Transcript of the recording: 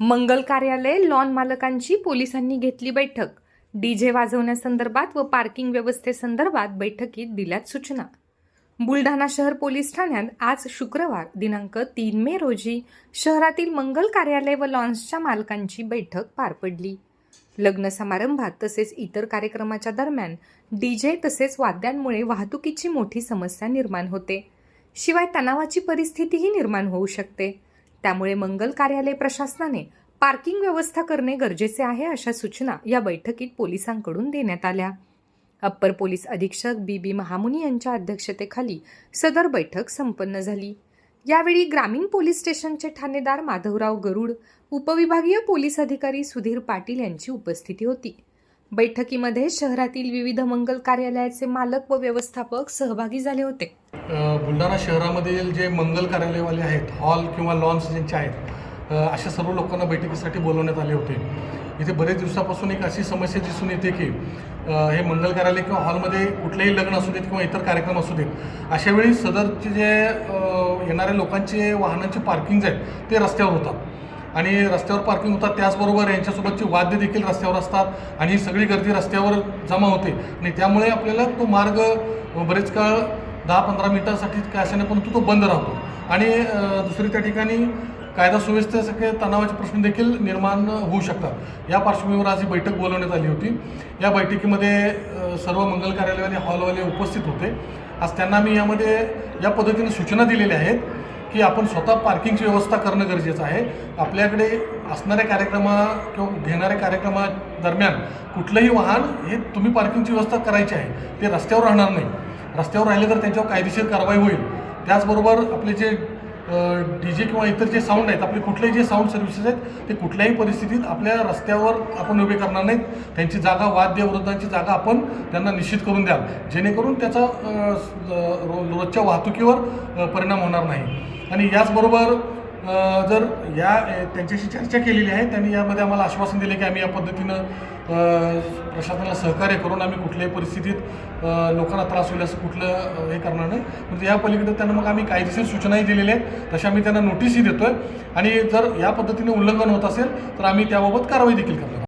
मंगल कार्यालय लॉन मालकांची पोलिसांनी घेतली बैठक. डीजे वाजवण्यासंदर्भात व पार्किंग व्यवस्थेसंदर्भात बैठकीत दिल्यात सूचना. बुलढाणा शहर पोलीस ठाण्यात आज शुक्रवार दिनांक तीन मे रोजी शहरातील मंगल कार्यालय व लॉन्सच्या मालकांची बैठक पार पडली. लग्न समारंभात तसेच इतर कार्यक्रमाच्या दरम्यान डीजे तसेच वाद्यांमुळे वाहतुकीची मोठी समस्या निर्माण होते. शिवाय तणावाची परिस्थितीही निर्माण होऊ शकते. त्यामुळे मंगल कार्यालय प्रशासनाने पार्किंग व्यवस्था करणे गरजेचे आहे अशा सूचना या बैठकीत पोलिसांकडून देण्यात आल्या. अप्पर पोलीस अधीक्षक बी बी महामुनी यांच्या अध्यक्षतेखाली सदर बैठक संपन्न झाली. यावेळी ग्रामीण पोलीस स्टेशनचे ठाणेदार माधवराव गरुड उपविभागीय पोलीस अधिकारी सुधीर पाटील यांची उपस्थिती होती. बैठकीमध्ये शहरातील विविध मंगल कार्यालयाचे मालक व व्यवस्थापक सहभागी झाले होते. बुलढाणा शहरामधील जे मंगल कार्यालयवाले आहेत हॉल किंवा लॉन्स ज्यांचे आहेत अशा सर्व लोकांना बैठकीसाठी बोलवण्यात आले होते. इथे बरेच दिवसापासून एक अशी समस्या दिसून येते की हे मंगल कार्यालय किंवा हॉलमध्ये कुठलेही लग्न असू देत किंवा इतर कार्यक्रम असू देत अशावेळी सदरचे जे येणाऱ्या लोकांचे वाहनांचे पार्किंग आहेत ते रस्त्यावर होतात. आणि रस्त्यावर पार्किंग होतात त्याचबरोबर यांच्यासोबतची वाद्य देखील रस्त्यावर असतात आणि ही सगळी गर्दी रस्त्यावर जमा होते. आणि त्यामुळे आपल्याला तो मार्ग बरेच काळ दहा पंधरा मिनिटांसाठी काय असेना परंतु तो बंद राहतो. आणि दुसरी त्या ठिकाणी कायदा सुव्यवस्थेसारखे तणावाचे प्रश्न देखील निर्माण होऊ शकतात. या पार्श्वभूमीवर आज ही बैठक बोलवण्यात आली होती. या बैठकीमध्ये सर्व मंगल कार्यालयवाले हॉलवाले उपस्थित होते. आज त्यांना मी यामध्ये या पद्धतीने सूचना दिलेल्या आहेत. की आपण स्वतः पार्किंगची व्यवस्था करणं गरजेचं आहे. आपल्याकडे असणाऱ्या कार्यक्रमा किंवा घेणाऱ्या कार्यक्रमादरम्यान कुठलंही वाहन हे तुम्ही पार्किंगची व्यवस्था करायची आहे. ते रस्त्यावर राहणार नाही. रस्त्यावर राहिले तर त्यांच्यावर कायदेशीर कारवाई होईल. त्याचबरोबर आपले जे डी जे किंवा इतर जे साऊंड आहेत आपले कुठलेही जे साऊंड सर्व्हिसेस आहेत ते कुठल्याही परिस्थितीत आपल्या रस्त्यावर आपण उभे करणार नाहीत. त्यांची जागा वाद्य वृद्धांची जागा आपण त्यांना निश्चित करून द्याल. जेणेकरून त्याचा रोजच्या वाहतुकीवर परिणाम होणार नाही. आणि याचबरोबर जर या त्यांच्याशी चर्चा केलेली आहे त्यांनी यामध्ये आम्हाला आश्वासन दिले की आम्ही या पद्धतीनं प्रशासनाला सहकार्य करून आम्ही कुठल्याही परिस्थितीत लोकांना त्रास होईल असं कुठलं हे करणार नाही. म्हणजे या पलीकडे त्यांना मग आम्ही कायदेशीर सूचनाही दिलेल्या आहेत. तशा आम्ही त्यांना नोटीसही देतो आहे आणि जर या पद्धतीने उल्लंघन होत असेल तर आम्ही त्याबाबत कारवाई देखील करणार